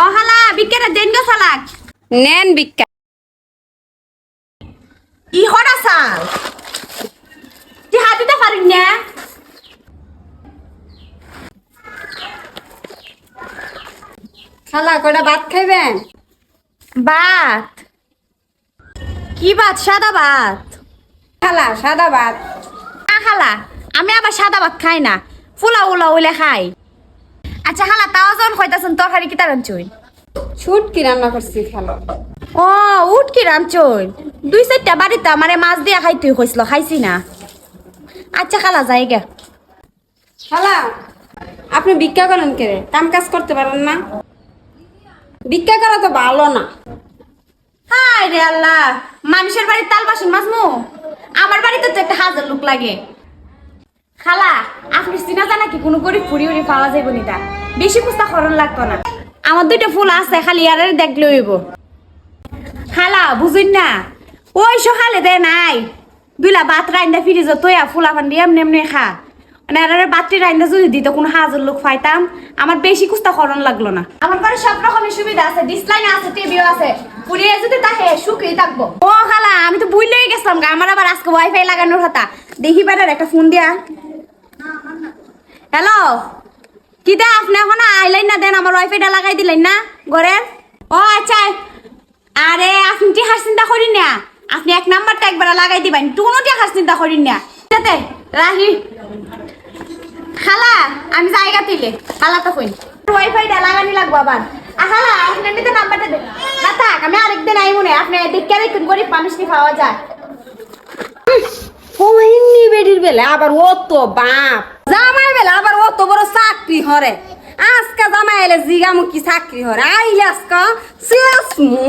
ও হালা বিকেটা দেন গো সালাক নেন ভিক্ষা ই হড়া সাল তুই হাতিতে পারিস না। খালা কয়টা ভাত খাইবেন? ভাত। কি ভাত? সাদা ভাত। খালা সাদা ভাত। না খালা আমি আবার সাদা ভাত খাই না। ফুলা উলা উলে খাই। আচ্ছা খালা তাও যখন কইতাছেন তরকারি কি তার আনছুই? ছুট কি রান্না করছি খালা? ও উঠ কি রামচই দুই চারটা বাড়িতে আমারে মাছ দিয়া খাইতে কইছিল খাইছি না। আচ্ছা খালা যাই গে। খালা আপনি ভিক্ষা করেন কে কাম কাজ করতে পারেন না? ভিক্ষা করা তো ভালো না। হাই রে আল্লাহ মানুষের বাড়ির তাল বাসন মাজমু? আমার বাড়িতে তো একটা হাজার লোক লাগে। খালা আপনি চিনা জানা কি কোনো গরিব ফুরি উড়ি পাওয়া যাইব নিতা বেশি পুস্তা খরণ লাগতো না। আমার দুইটা ফুল আছে খালি আর দেখলে হইব খালা বুঝুন না ওই সকালে দে নাই। দুইলা বাত রাইন্দা ফিরে যা তোয়া ফুলা ফান্ডি এমনি এমনি খা। মানে আর বাত্রি রাইন্দা যদি দিত কোনো হাজার লোক পাইতাম আমার বেশি কুস্তা খরণ লাগল না। আমার ঘরে সব রকমের সুবিধা আছে ডিসলাইন আছে টিভিও আছে। পুরিয়ে যদি তাহে সুখেই থাকব। ও খালা আমি তো ভুলেই গেছিলাম। আমার আবার আজকে ওয়াইফাই লাগানোর কথা। দেখি বেটার একটা ফোন দিয়া। হ্যালো কি দে আপনি এখন আইলেন না দেন আমার ওয়াইফাইটা লাগাই দিলেন না ঘরের? ও আচ্ছা। আরে আপনি টিহার চিন্তা করিন না। আপনি এক নাম্বারটা একবার লাগাই দিবেন। টুনো টিহার চিন্তা করিন না। যাতে রাহি। খালা আমি জায়গা তুইলে। খালা তো কইন ওয়াইফাইটা লাগানি লাগবো আবার। খালা আপনি নিতে নাম্বারটা দেন না থাক আমি আরেকদিন আই মনে আপনি দেখতে দেখুন গরিব মানুষ কি খাওয়া যায়। ফোহিনী বেডির বেলা আবার ও তো বাপ। জামাই বেলা আবার ও তো বড় চাকরি হরে। আজকা জামাইলে জিগামু কি চাকরি হরে। আইলে আজকা শেষ মু।